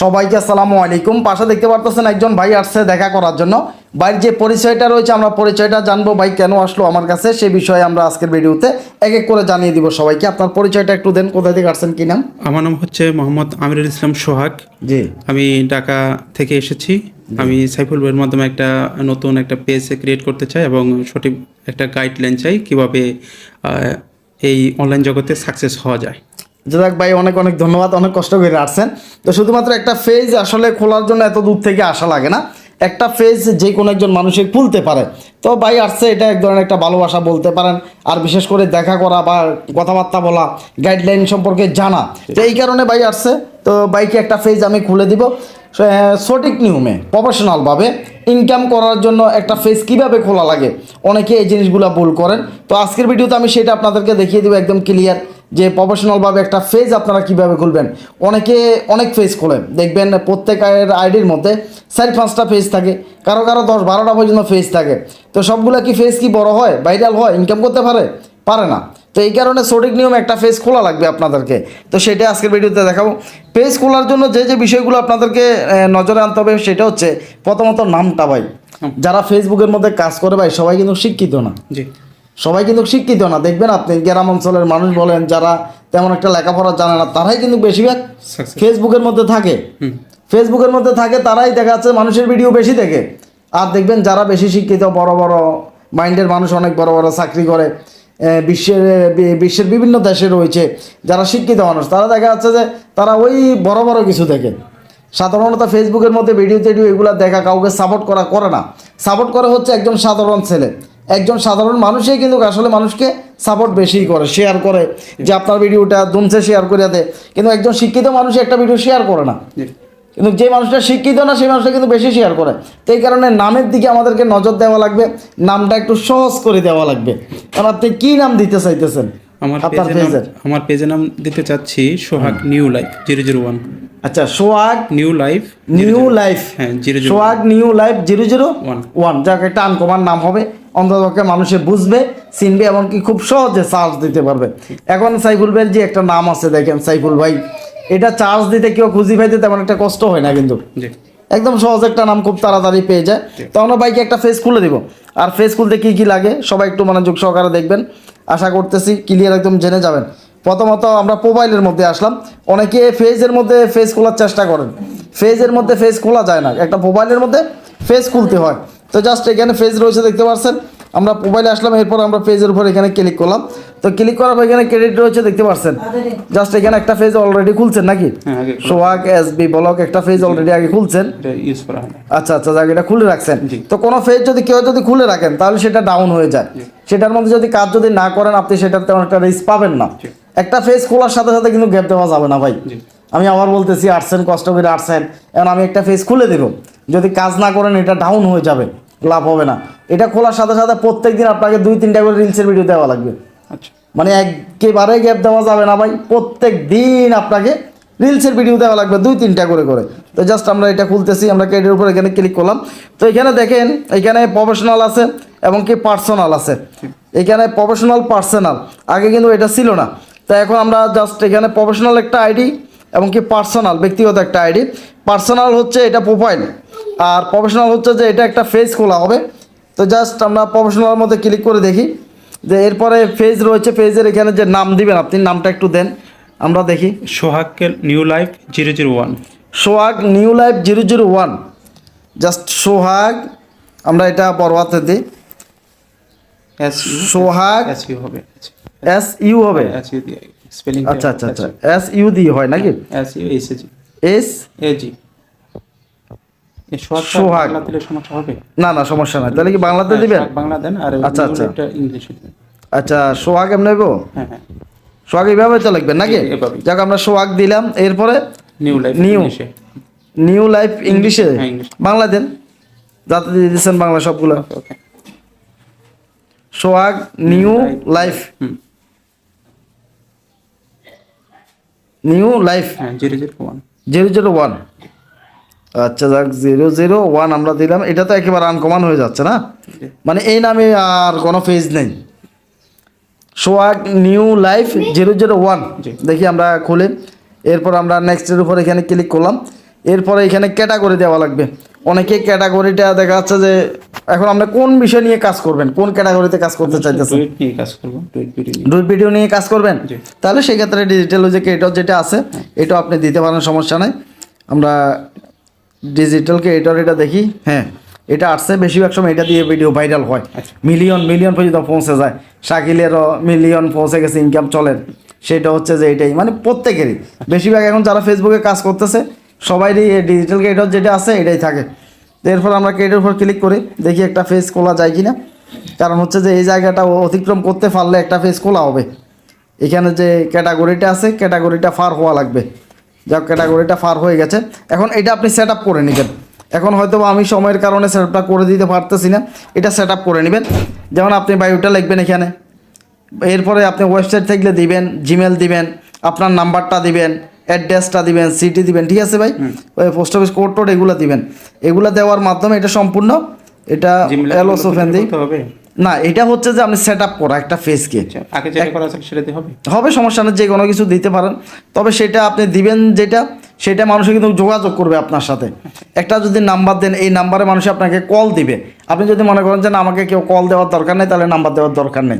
সবাইকে আসসালামু আলাইকুম। পাশে দেখতে পারতেছেন একজন ভাই আসছে দেখা করার জন্য। ভাইয়ের যে পরিচয়টা রয়েছে আমরা পরিচয়টা জানব। ভাই কেন আসলো আমার কাছে সে বিষয়ে আমরা আজকের ভিডিওতে এক এক করে জানিয়ে দিব সবাইকে। আপনার পরিচয়টা একটু দেন কোথা থেকে আসছেন কি নাম? আমার নাম হচ্ছে মোহাম্মদ আমিরুল ইসলাম সোহাগ। জি। আমি ঢাকা থেকে এসেছি। আমি সাইফুল ভাইয়ের মাধ্যমে একটা নতুন একটা পেজ ক্রিয়েট করতে চাই এবং সঠিক একটা গাইডলাইন চাই কীভাবে এই অনলাইন জগতে সাকসেস হওয়া যায়। যাক ভাই, অনেক অনেক ধন্যবাদ, অনেক কষ্ট করে আসছেন। তো শুধুমাত্র একটা ফেজ আসলে খোলার জন্য এত দূর থেকে আসা লাগে না। একটা ফেজ যে কোনো একজন মানুষের খুলতে পারে। তো ভাই, আসছে, এটা এক ধরনের একটা ভালোবাসা বলতে পারেন। আর বিশেষ করে দেখা করা বা কথাবার্তা বলা গাইডলাইন সম্পর্কে জানা তো এই কারণে ভাই আসছে। তো বাইকে একটা ফেজ আমি খুলে দিব। সঠিক নিয়মে প্রফেশনালভাবে ইনকাম করার জন্য একটা ফেজ কীভাবে খোলা লাগে? অনেকে এই জিনিসগুলো ভুল করেন। তো আজকের ভিডিওতে আমি সেটা আপনাদেরকে দেখিয়ে দিব, একদম ক্লিয়ার যে প্রফেশনালভাবে একটা ফেজ আপনারা কীভাবে খুলবেন? অনেকে অনেক ফেজ খোলেন দেখবেন প্রত্যেকের আইডির মধ্যে চার পাঁচটা ফেজ থাকে। কারও কারও দশ বারোটা পর্যন্ত ফেজ থাকে। তো সবগুলো কি ফেজ কি বড় হয় ভাইরাল হয় ইনকাম করতে পারে? পারে না। তো এই কারণে সঠিক নিয়ম একটা ফেজ খোলা লাগবে আপনাদেরকে। তো সেটা আজকের ভিডিওতে দেখাবো। পেজ খোলার জন্য যে যে বিষয়গুলো আপনাদেরকে নজরে আনতে হবে সেটা হচ্ছে প্রথমত নামটা ভাই। যারা ফেসবুকের মধ্যে কাজ করে ভাই সবাই কিন্তু শিক্ষিত না। জি। সবাই কিন্তু শিক্ষিত না। দেখবেন আপনি গ্রাম অঞ্চলের মানুষ বলেন যারা তেমন একটা লেখাপড়া জানে না তারাই কিন্তু বেশিরভাগ ফেসবুকের মধ্যে থাকে। ফেসবুকের মধ্যে থাকে তারাই দেখা যাচ্ছে মানুষের ভিডিও বেশি দেখে। আর দেখবেন যারা বেশি শিক্ষিত বড় বড় মাইন্ডের মানুষ অনেক বড় বড় চাকরি করে বিশ্বের বিশ্বের বিভিন্ন দেশে রয়েছে যারা শিক্ষিত মানুষ তারা দেখা যাচ্ছে যে তারা ওই বড় বড় কিছু দেখে। সাধারণত ফেসবুকের মধ্যে ভিডিও টিডিও এগুলো দেখা কাউকে সাপোর্ট করা করে না। সাপোর্ট করে হচ্ছে একজন সাধারণ ছেলে। একজন সাধারণ মানুষই কিন্তু আসলে মানুষকে সাপোর্ট বেশিই করে শেয়ার করে। যে আপনার ভিডিওটা দুমছে শেয়ার করে দেয়। কিন্তু একজন শিক্ষিত মানুষ একটা ভিডিও শেয়ার করে না। কিন্তু যে মানুষটা শিক্ষিত না সেই মানুষটা কিন্তু বেশি শেয়ার করে। তো এই কারণে নামের দিকে আমাদেরকে নজর দেওয়া লাগবে। নামটা একটু সহজ করে দেওয়া লাগবে। কারণ আপনি কী নাম দিতে চাইতেছেন? আমার আপনার পেজের নাম আমার পেজের নাম দিতে চাচ্ছি Sohag new life zero zero one আচ্ছা Sohag new life new life হ্যাঁ zero zero Sohag new life zero zero one one যাক একটা আনকমান নাম হবে। অন্ততপক্ষে মানুষে বুঝবে চিনবে এমনকি খুব সহজে চার্জ দিতে পারবে। এখন সাইফুল ভাইয়ের যে একটা নাম আছে দেখেন সাইফুল ভাই এটা চার্জ দিতে কেউ খুঁজি পাইতে তেমন একটা কষ্ট হয় না কিন্তু। একদম সহজ একটা নাম খুব তাড়াতাড়ি পেয়ে যায়। তো আমরা বাইকে একটা ফেস খুলে দিব। আর ফেস খুলতে কী কী লাগে সবাই একটু মনোযোগ সহকারে দেখবেন। আশা করতেছি ক্লিয়ার একদম জেনে যাবেন। প্রথমত আমরা মোবাইলের মধ্যে আসলাম। অনেকে ফেজের মধ্যে ফেস খোলার চেষ্টা করেন। ফেজের মধ্যে ফেস খোলা যায় না। একটা মোবাইলের মধ্যে ফেস খুলতে হয়। তো জাস্ট এখানে ফেজ রয়েছে দেখতে পাচ্ছেন? আমরা মোবাইলে আসলাম এরপর আমরা পেজের উপর এখানে ক্লিক করলাম। তো ক্লিক করার পর এখানে ক্রেডিট রয়েছে দেখতে পাচ্ছেন? জাস্ট এখানে একটা ফেজ অলরেডি খুলছেন নাকি? হ্যাঁ সোহাগ এস বি ব্লক একটা ফেজ অলরেডি আগে খুলছেন। আচ্ছা আচ্ছা এটা খুলে রাখছেন। তো কোনো ফেজ যদি কেউ যদি খুলে রাখেন তাহলে সেটা ডাউন হয়ে যায়। সেটার মধ্যে যদি কাজ যদি না করেন আপনি সেটার তেমন একটা রিস্ক পাবেন না। একটা ফেজ খোলার সাথে সাথে কিন্তু গ্যাপ দেওয়া যাবে না ভাই। আমি আবার বলতেছি আর্টসেন কষ্ট করে আর্টসেন এখন আমি একটা ফেজ খুলে দেব। যদি কাজ না করেন এটা ডাউন হয়ে যাবে লাভ হবে না। এটা খোলার সাথে সাথে প্রত্যেক দিন আপনাকে দুই তিনটা করে রিলসের ভিডিও দেওয়া লাগবে। আচ্ছা। মানে একেবারে গ্যাপ দেওয়া যাবে না ভাই প্রত্যেক দিন আপনাকে রিলসের ভিডিও দেওয়া লাগবে দুই তিনটা করে করে। তো জাস্ট আমরা এটা খুলতেছি আমরা ক্রেডিটের উপর এখানে ক্লিক করলাম। তো এখানে দেখেন এখানে প্রফেশনাল আছে এবং কি পার্সোনাল আছে। এখানে প্রফেশনাল পার্সোনাল আগে কিন্তু এটা ছিল না। তো এখন আমরা জাস্ট এখানে প্রফেশনাল একটা আইডি এবং কি পার্সোনাল ব্যক্তিগত একটা আইডি পার্সোনাল হচ্ছে এটা প্রোফাইল আর প্রফেশনাল হচ্ছে যে এটা একটা ফেস খোলা হবে। তো জাস্ট আমরা প্রফেশনালের মধ্যে ক্লিক করে দেখি। যে এরপরে ফেজ রয়েছে ফেজের এখানে যে নাম দিবেন আপনি নামটা একটু দেন। আমরা দেখি। Sohag new life zero zero one Sohag new life zero zero one just Sohag আমরা এটা বড়হাতে দিই। S U Sohag S U হবে এস ইউ হবে? এস ইউ দিয়ে স্পেলিং আচ্ছা আচ্ছা আচ্ছা। এস ইউ দিয়ে হয় নাকি? S U S G S A G Sohag Sohag. Bangla সমস্যা হবে? না না সমস্যা নাই। তাহলে কি বাংলাতে হ্যাঁ, দিবেন? বাংলা দেন আর আচ্ছা, আচ্ছা। ইংলিশে আচ্ছা সোহাগ এমনি হ্যাঁ হ্যাঁ। সোহাগ এইভাবে তো লিখবেন নাকি? যাক আমরা সোহাগ দিলাম। এরপরে নিউ লাইফ। ইংলিশে নিউ লাইফ ইংলিশে বাংলা দেন। যাতে দিয়েছেন বাংলা সবগুলো। Okay Sohag new life. New life. হ্যাঁ zero zero one. Zero zero one. আচ্ছা যাক জিরো জিরো ওয়ান আমরা দিলাম। এটা তো একেবারে আনকমন হয়ে যাচ্ছে না? মানে এই নামে আর কোনো পেজ নেই। Sohag new life zero zero one. দেখি আমরা খুলে। এরপর আমরা নেক্সটের উপর এখানে ক্লিক করলাম। এরপরে এখানে ক্যাটাগরি দেওয়া লাগবে। অনেকে ক্যাটাগরিটা দেখা যাচ্ছে যে এখন আপনি কোন বিষয় নিয়ে কাজ করবেন? কোন ক্যাটাগরিতে কাজ করতে চাইতেছেন? ডুয়েট ভিডিও নিয়ে। ডুইট ভিডিও নিয়ে কাজ করবেন। তাহলে সেক্ষেত্রে ডিজিটাল যে ক্রিয়েটর যেটা আছে এটাও আপনি দিতে পারেন সমস্যা নাই। আমরা ডিজিটাল ক্রিয়েটর এটা দেখি হ্যাঁ। এটা আসছে বেশিরভাগ সময় এটা দিয়ে ভিডিও ভাইরাল হয়। আচ্ছা। মিলিয়ন মিলিয়ন পর্যন্ত পৌঁছে যায়। শাকিলেরও মিলিয়ন পৌঁছে গেছে ইনকাম চলেন সেটা হচ্ছে যে এটাই মানে প্রত্যেকেরই। বেশিরভাগ এখন যারা ফেসবুকে কাজ করতেছে সবাইরই ডিজিটাল ক্রিয়েটর যেটা আছে এটাই থাকে। এরপর আমরা ক্রিয়েটর উপর ক্লিক করি, দেখি একটা ফেস খোলা যায় কিনা। কারণ হচ্ছে যে এই জায়গাটা অতিক্রম করতে পারলে একটা ফেস খোলা হবে। এখানে যে ক্যাটাগরিটা আছে ক্যাটাগরিটা ফার হওয়া লাগবে। যাক ক্যাটাগরিটা ফার হয়ে গেছে। এখন এটা আপনি সেট করে নেবেন। এখন হয়তো আমি সময়ের কারণে সেট করে দিতে পারতেছি না। এটা সেট করে নেবেন। যেমন আপনি বায়োটা লিখবেন এখানে। এরপরে আপনি ওয়েবসাইট থাকলে দিবেন জিমেল দিবেন, আপনার নাম্বারটা দিবেন। অ্যাড্রেসটা দিবেন সিটি দিবেন ঠিক আছে ভাই? ওই পোস্ট অফিস কোড টোড এগুলো দিবেন। এগুলো দেওয়ার মাধ্যমে এটা সম্পূর্ণ এটা জিমেলে এলো দিই না এটা হচ্ছে যে আপনি সেট আপ করা একটা ফেসকে আচ্ছা আগে করা সেটা হবে? হবে সমস্যা না যে কোনো কিছু দিতে পারেন। তবে সেটা আপনি দিবেন যেটা সেটা মানুষে কিন্তু যোগাযোগ করবে আপনার সাথে। একটা যদি নাম্বার দেন এই নাম্বারে মানুষ আপনাকে কল দিবে। আপনি যদি মনে করেন যে না আমাকে কেউ কল দেওয়ার দরকার নেই তাহলে নাম্বার দেওয়ার দরকার নেই।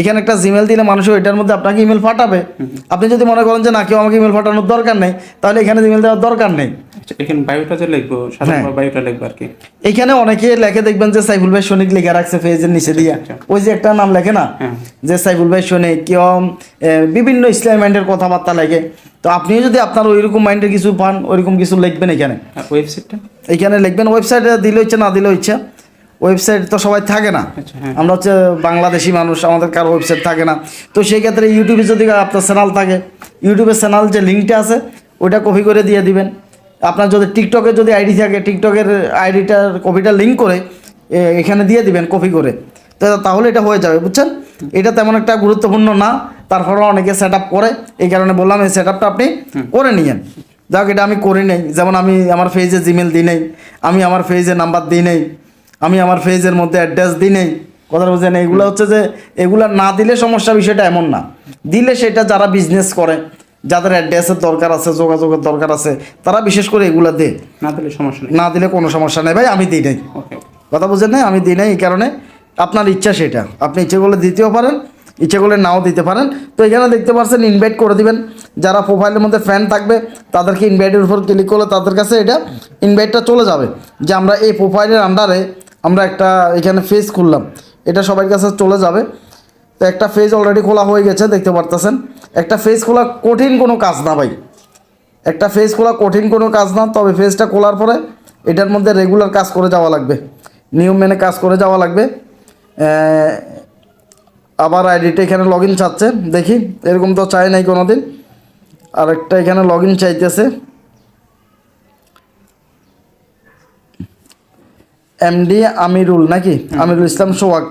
এখানে একটা জিমেল দিলে মানুষ এটার মধ্যে আপনাকে ইমেল পাঠাবে। আপনি যদি মনে করেন যে না কেউ আমাকে ইমেল পাঠানোর দরকার নেই তাহলে এখানে ইমেল দেওয়ার দরকার নেই। আচ্ছা এখানে বায়োটা যে লিখব সাধারণ বায়োটা লিখব আর কি। এখানে অনেকে লেখে দেখবেন যে সাইফুল ভাই সৈনিক লেখা রাখছে পেজের নিচে দিয়ে। আচ্ছা। ওই যে একটা নাম লেখে না? হ্যাঁ। যে সাইফুল ভাই সৈনিক কেউ বিভিন্ন ইসলাম মাইন্ডের কথাবার্তা লেখে। তো আপনিও যদি আপনার ওইরকম মাইন্ডের কিছু পান ওইরকম কিছু লিখবেন এখানে। ওয়েবসাইটটা এখানে লিখবেন ওয়েবসাইটে দিলে ইচ্ছে না দিলে ইচ্ছা ওয়েবসাইট তো সবাই থাকে না। আচ্ছা হ্যাঁ। আমরা হচ্ছে বাংলাদেশি মানুষ আমাদের কারও ওয়েবসাইট থাকে না। তো সেই ক্ষেত্রে ইউটিউবে যদি আপনার চ্যানেল থাকে ইউটিউবের চ্যানেল যে লিঙ্কটা আছে ওইটা কপি করে দিয়ে দিবেন। আপনার যদি টিকটকে যদি আইডি থাকে টিকটকের আইডিটার কপিটা লিঙ্ক করে এখানে দিয়ে দিবেন কপি করে। তো তাহলে এটা হয়ে যাবে বুঝছেন? এটা তেমন একটা গুরুত্বপূর্ণ না। তারপরে অনেকে সেট আপ করে এই কারণে বললাম এই সেট আপটা আপনি করে নিয়েন। যাক এটা আমি করি নেই। যেমন আমি আমার ফেজে জিমেল দিই নেই আমি আমার ফেজে নাম্বার দিই নেই আমি আমার ফেজের মধ্যে অ্যাড্রেস দিই নেই কথা বুঝছেন এগুলো হচ্ছে যে এগুলো না দিলে সমস্যা বিষয়টা এমন না। দিলে সেটা যারা বিজনেস করে যাদের অ্যাড্রেসের দরকার আছে যোগাযোগের দরকার আছে তারা বিশেষ করে এগুলো দে না দিলে সমস্যা নেই। না দিলে কোনো সমস্যা নেই ভাই আমি দিই নাই। কথা বুঝেন না আমি দিই নাই এই কারণে আপনার ইচ্ছা সেটা। আপনি ইচ্ছে করলে দিতেও পারেন ইচ্ছে করলে নাও দিতে পারেন। তো এখানে দেখতে পাচ্ছেন ইনভাইট করে দিবেন। যারা প্রোফাইলের মধ্যে ফ্যান থাকবে, তাদেরকে ইনভাইটের উপর ক্লিক করলে তাদের কাছে এটা ইনভাইটটা চলে যাবে। যে আমরা এই প্রোফাইলের আন্ডারে আমরা একটা এখানে ফেস খুললাম। এটা সবার কাছে চলে যাবে। তো একটা ফেজ অলরেডি খোলা হয়ে গেছে, দেখতে পারতেছেন। একটা ফেজ খোলা কঠিন কোনো কাজ না ভাই। একটা ফেজ খোলা কঠিন কোনো কাজ না, তবে ফেজটা খোলার পরে এটার মধ্যে রেগুলার কাজ করে যাওয়া লাগবে। নিয়ম মেনে কাজ করে যাওয়া লাগবে। আবার আইডিটা এখানে লগ ইন চাচ্ছে দেখি। এরকম তো চাই নাই কোনো দিন আরেকটা এখানে লগ ইন চাইতেছে এমডি আমিরুল নাকি? আমিরুল ইসলাম সোহাগ।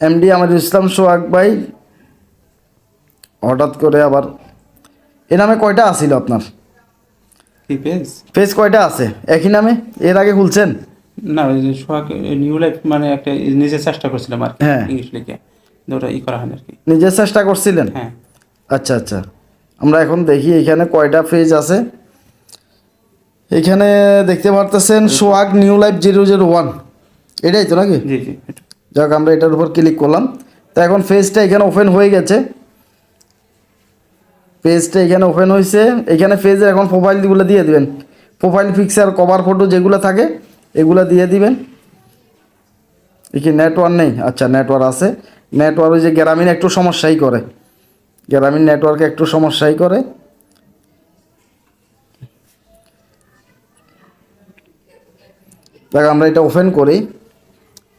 এমডি আমিরুল ইসলাম সোহাগ ভাই হঠাৎ করে আবার এ নামে কয়টা আসিল আপনার? পেজ কয়টা আছে? একই নামে? এর আগে খুলছেন? না সোহাগ নিউ লাইফ মানে একটা নিজে চেষ্টা করছিলাম আর কি হ্যাঁ। ইংলিশ লিখে। ওটা ই করা হয় আর কি। নিজের চেষ্টা করছিলেন? হ্যাঁ। আচ্ছা আচ্ছা। আমরা এখন দেখি এখানে কয়টা পেজ আছে। এখানে দেখতে পারতেছেন Sohag new life zero zero one. এটাই তো নাকি? জি জি যাক আমরা এটার উপর ক্লিক করলাম। তো এখন পেজটা এখানে ওপেন হয়ে গেছে। পেজটা এখানে ওপেন হয়েছে এখানে পেজের এখন প্রোফাইলগুলো দিয়ে দিবেন। প্রোফাইল পিকচার কভার ফটো যেগুলো থাকে এগুলো দিয়ে দিবেন। কি নেটওয়ার্ক নেই? আচ্ছা নেটওয়ার্ক আছে। নেটওয়ার্ক ওই যে গ্রামীণ একটু সমস্যাই করে। গ্রামীণ নেটওয়ার্কে একটু সমস্যাই করে। দেখ, আমরা এটা ওপেন করি।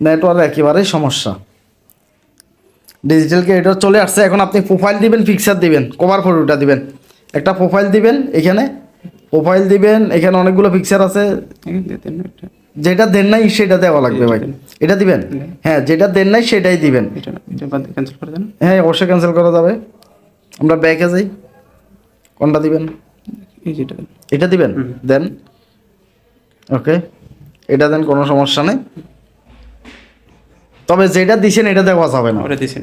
নেটওয়ার্ক একেবারেই সমস্যা। ডিজিটাল ক্রিয়েটর চলে আসছে, এখন আপনি প্রোফাইল দিবেন পিকচার দিবেন কভার ফটোটা দিবেন। একটা প্রোফাইল দিবেন, এখানে প্রোফাইল দিবেন, এখানে অনেকগুলো পিকচার আছে। যেটা দেন নাই সেটা দেওয়া লাগবে ভাই। এটা দিবেন? হ্যাঁ যেটা দেন নাই সেটাই দিবেন। ক্যান্সেল করে দেন। হ্যাঁ অবশ্যই ক্যান্সেল করা যাবে। আমরা ব্যাকে যাই। কোনটা দিবেন? এটা দিবেন? দেন। ওকে। এটা দেন কোনো সমস্যা নেই। তবে যেটা দিছেন এটা দেওয়া যাবে না।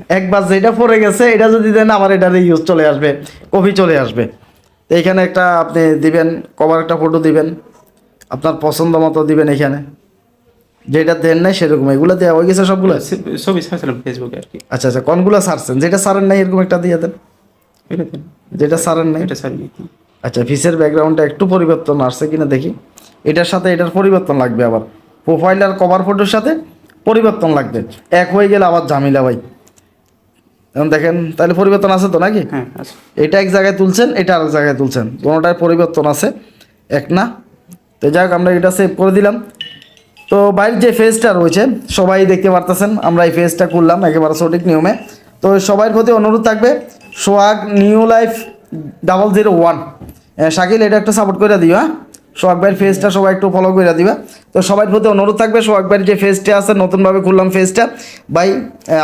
একবার যেটা পড়ে গেছে এটা যদি দেন আবার এটার ইউজ চলে আসবে কপি চলে আসবে। তো এখানে একটা আপনি দিবেন কভার একটা ফটো দিবেন। আপনার পছন্দ মতো দিবেন এখানে। যেটা দেন নাই সেরকম এগুলো দেওয়া হয়ে গেছে সবগুলো? ছবি ছাড়ছিলাম ফেসবুকে আর কি। আচ্ছা আচ্ছা কোনগুলো সারছেন যেটা সারেন নাই এরকম একটা দিয়ে দেন। যেটা সারেন নাই? এটা ছাড়িনি আচ্ছা ফিসের ব্যাকগ্রাউন্ডটা একটু পরিবর্তন আসছে কিনা দেখি। এটার সাথে এটার পরিবর্তন লাগবে আবার। প্রোফাইল আর কভার ফটোর সাথে পরিবর্তন লাগবে। এক হয়ে গেলে আবার ঝামেলা ভাই। এখন দেখেন তাহলে পরিবর্তন আছে তো নাকি? হ্যাঁ আচ্ছা এটা এক জায়গায় তুলছেন এটা আরেক জায়গায় তুলছেন। কোনোটার পরিবর্তন আছে। এক না? তো যাই হোক আমরা এটা সেভ করে দিলাম। তো বাইরের যে ফেজটা রয়েছে সবাই দেখতে পারতেছেন আমরা এই ফেজটা করলাম একেবারে সঠিক নিয়মে। তো সবার প্রতি অনুরোধ থাকবে Sohag new life double zero one Shakil এটা একটা সাপোর্ট করে দিও হ্যাঁ? সোহাগ ভাইয়ের ফেজটা সবাই একটু ফলো করে দিবে। তো সবার প্রতি অনুরোধ থাকবে সোহাগ ভাইয়ের যে ফেজটা আছে নতুনভাবে খুললাম ফেজটা ভাই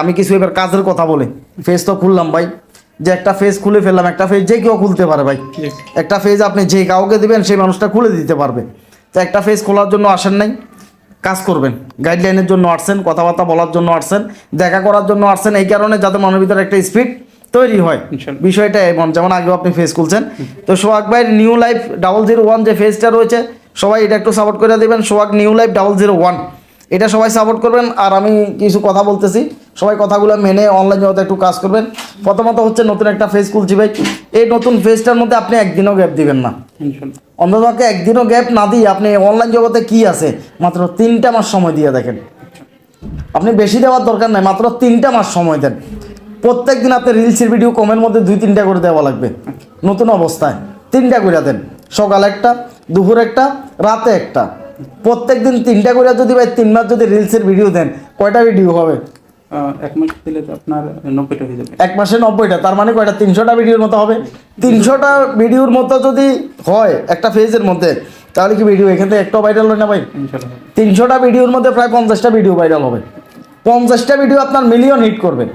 আমি কিছু এবার কাজের কথা বলি। ফেজ তো খুললাম ভাই। যে একটা ফেজ খুলে ফেললাম একটা ফেজ যে কেউ খুলতে পারে ভাই। একটা ফেজ আপনি যে কাউকে দিবেন সেই মানুষটা খুলে দিতে পারবে। তো একটা ফেজ খোলার জন্য আসেন নাই। কাজ করবেন। গাইডলাইনের জন্য আসছেন কথাবার্তা বলার জন্য আসছেন দেখা করার জন্য আসছেন এই কারণে যাতে মনের ভিতরে একটা স্পিড তৈরি হয়। বিষয়টা এমন যেমন আগেও আপনি ফেস খুলছেন। তো সোহাগ ভাইয়ের new life double zero one যে ফেজটা রয়েছে সবাই এটা একটু সাপোর্ট করে দেবেন। Sohag new life double zero one এটা সবাই সাপোর্ট করবেন। আর আমি কিছু কথা বলতেছি। সবাই কথাগুলো মেনে অনলাইন জগতে একটু কাজ করবেন। প্রথমত হচ্ছে নতুন একটা ফেজ খুলছি ভাই। এই নতুন ফেজটার মধ্যে আপনি একদিনও গ্যাপ দিবেন না। অন্ততপক্ষে একদিনও গ্যাপ না দিয়ে আপনি অনলাইন জগতে কি আছে? মাত্র তিনটা মাস সময় দিয়ে দেখেন। আপনি বেশি দেওয়ার দরকার নাই মাত্র তিনটা মাস সময় দেন। প্রত্যেক দিন আপনি রিলসের ভিডিও কমের মধ্যে দুই তিনটা করে দেওয়া লাগবে। নতুন অবস্থায় তিনটা করে দেন। সকাল একটা দুপুর একটা রাতে একটা। প্রত্যেক দিন তিনটা করে যদি ভাই তিন মাস যদি রিলসের ভিডিও দেন কয়টা ভিডিও হবে? এক মাস দিলে আপনার নব্বইটা হয়ে যাবে। এক মাসে নব্বইটা তার মানে কয়টা? তিনশোটা ভিডিওর মতো হবে। তিনশোটা ভিডিওর মতো যদি হয় একটা ফেজের মধ্যে তাহলে কি ভিডিও এখান থেকে একটাও ভাইরাল হয় না ভাই? তিনশোটা ভিডিওর মধ্যে প্রায় পঞ্চাশটা ভিডিও ভাইরাল হবে। পঞ্চাশটা ভিডিও আপনার মিলিয়ন হিট করবেন।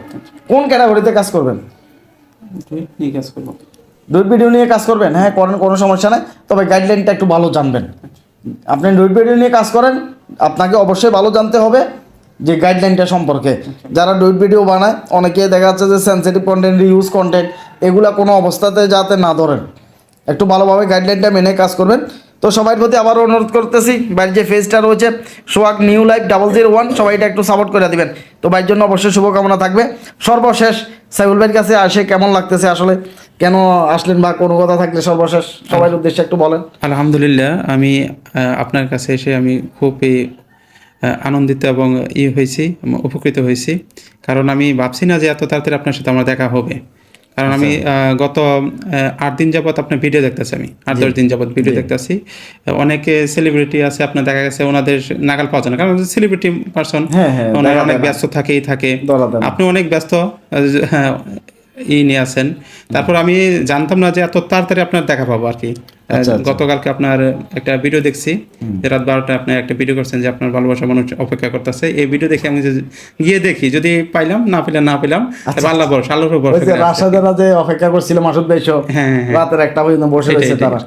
কোন ক্যাটাগরিতে কাজ করবেন? নিয়ে কাজ করব। ডুইট ভিডিও নিয়ে কাজ করবেন? হ্যাঁ করেন কোনো সমস্যা নাই। তবে গাইডলাইনটা একটু ভালো জানবেন। আপনি ডুইট ভিডিও নিয়ে কাজ করেন আপনাকে অবশ্যই ভালো জানতে হবে। যে গাইডলাইনটা সম্পর্কে। যারা ডুইট ভিডিও বানায়, অনেকে দেখা যাচ্ছে যে সেন্সিটিভ কন্টেন্ট রিউজ কন্টেন্ট এগুলা কোনো অবস্থাতে যাতে না ধরেন। একটু ভালোভাবে গাইডলাইনটা মেনে কাজ করবেন। তো সবার প্রতি আবারও অনুরোধ করতেছি বাইরের যে ফেজটা রয়েছে Sohag new life double zero one সবাই এটা একটু সাপোর্ট করে দিবেন। তো বাইর জন্য অবশ্যই শুভকামনা থাকবে। সর্বশেষ সাইবুল ভাইয়ের কাছে আসে, কেমন লাগতেছে আসলে? কেন আসলেন বা কোনো কথা থাকলে সর্বশেষ? সবার উদ্দেশ্যে একটু বলেন। আলহামদুলিল্লাহ, আমি আপনার কাছে এসে আমি খুবই আনন্দিত এবং ই হয়েছি উপকৃত হয়েছি। কারণ আমি ভাবছি না যে এত তাড়াতাড়ি আপনার সাথে আমার দেখা হবে। কারণ আমি গত আট দিন যাবত আপনার ভিডিও দেখতেছি আমি। আট দশ দিন যাবত ভিডিও দেখতেছি। অনেকে সেলিব্রিটি আছে আপনার দেখা গেছে ওনাদের নাগাল পাওয়া যায় না। কারণ সেলিব্রিটি পার্সন হ্যাঁ, হ্যাঁ, ওনারা অনেক ব্যস্ত থাকেই থাকে। আপনি অনেক ব্যস্ত হ্যাঁ, ই নিয়ে আছেন। তারপর আমি জানতাম না যে এত তাড়াতাড়ি আপনার দেখা পাবো আর কি। আচ্ছা, আচ্ছা। গতকালকে আপনার একটা ভিডিও দেখছি। যে রাত বারোটা আপনি একটা ভিডিও করছেন যে আপনার ভালোবাসা মানুষ অপেক্ষা করতেছে। এই ভিডিও দেখে আমি গিয়ে দেখি যদি পাইলাম না পেলাম না পেলাম আল্লাহ বরস আল্লাহর ভরসা যে রাশাদারা যে অপেক্ষা করছিল মাসুদ ভাই হ্যাঁ, হ্যাঁ। রাতের একটা পর্যন্ত বসে রয়েছে তারা।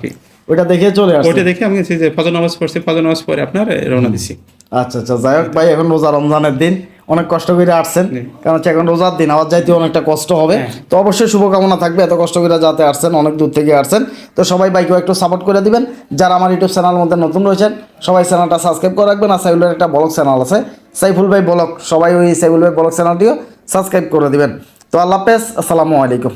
ওইটা দেখে চলে আসছে। ওইটা দেখে আমি গেছি যে ফজর নামাজ পড়ছি ফজর নামাজ পরে আপনার রওনা দিছি। আচ্ছা আচ্ছা যাই হোক ভাই এখন রোজা রমজানের দিন। অনেক কষ্ট করে আসছেন। কারণ হচ্ছে এখন রোজার দিন আবার যাইতে অনেকটা কষ্ট হবে। হ্যাঁ। তো অবশ্যই শুভকামনা থাকবে এত কষ্ট করে যাতে আসছেন অনেক দূর থেকে আসছেন। তো সবাই বাইকেও একটু সাপোর্ট করে দিবেন। যারা আমার ইউটিউব চ্যানেল মধ্যে নতুন রয়েছেন সবাই চ্যানেলটা সাবস্ক্রাইব করে রাখবেন। আর সাইফুলের একটা ব্লগ চ্যানেল আছে সাইফুল ভাই ব্লগ। সবাই ওই সাইফুল ভাই ব্লগ চ্যানেলটিও সাবস্ক্রাইব করে দিবেন। তো আল্লাহ হাফেজ আসসালামু আলাইকুম।